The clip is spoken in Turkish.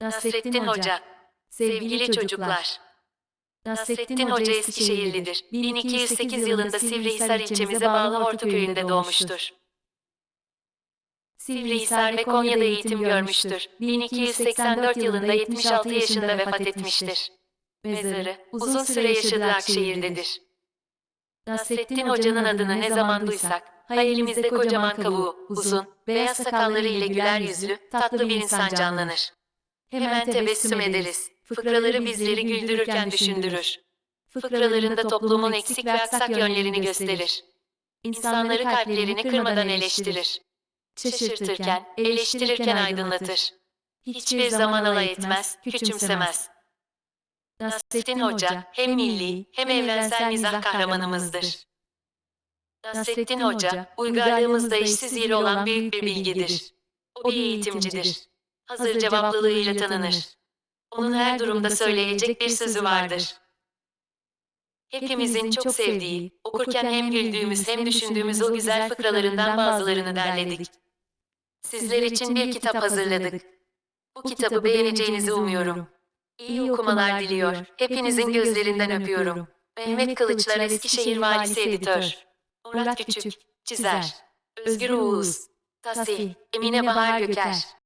Nasrettin Hoca, sevgili çocuklar. Nasrettin Hoca Eskişehirlidir. 1208 yılında Sivrihisar ilçemize bağlı Ortu köyünde doğmuştur. Sivrihisar ve Konya'da eğitim görmüştür. 1284 yılında 76 yaşında vefat etmiştir. Mezarı uzun süre yaşadığı Akşehir'dedir. Nasrettin Hoca'nın adını ne zaman duysak, hayalimizde kocaman kavuğu, uzun, beyaz sakalları ile güler yüzlü, tatlı bir insan canlanır. Hemen tebessüm ederiz. Fıkraları bizleri güldürürken düşündürür. Fıkralarında toplumun eksik ve aksak yönlerini gösterir. İnsanları kalplerini kırmadan eleştirir. Şaşırtırken, eleştirirken aydınlatır. Hiçbir zaman alay etmez, küçümsemez. Nasrettin Hoca hem milli hem evrensel mizah kahramanımızdır. Nasrettin Hoca, uygarlığımızda eşsiz yeri olan büyük bir bilgidir. O bir eğitimcidir. Hazır cevaplılığıyla tanınır. Onun her durumda söyleyecek bir sözü vardır. Hepimizin çok sevdiği, okurken hem güldüğümüz hem düşündüğümüz o güzel fıkralarından bazılarını derledik. Sizler için bir kitap hazırladık. Bu kitabı beğeneceğinizi umuyorum. İyi okumalar diliyor. Hepinizin gözlerinden öpüyorum. Mehmet Kılıçlar Eskişehir Valisi Editör. Murat Küçük, Çizer. Özgür Uğuz. Tasi, Emine Bahar Göker.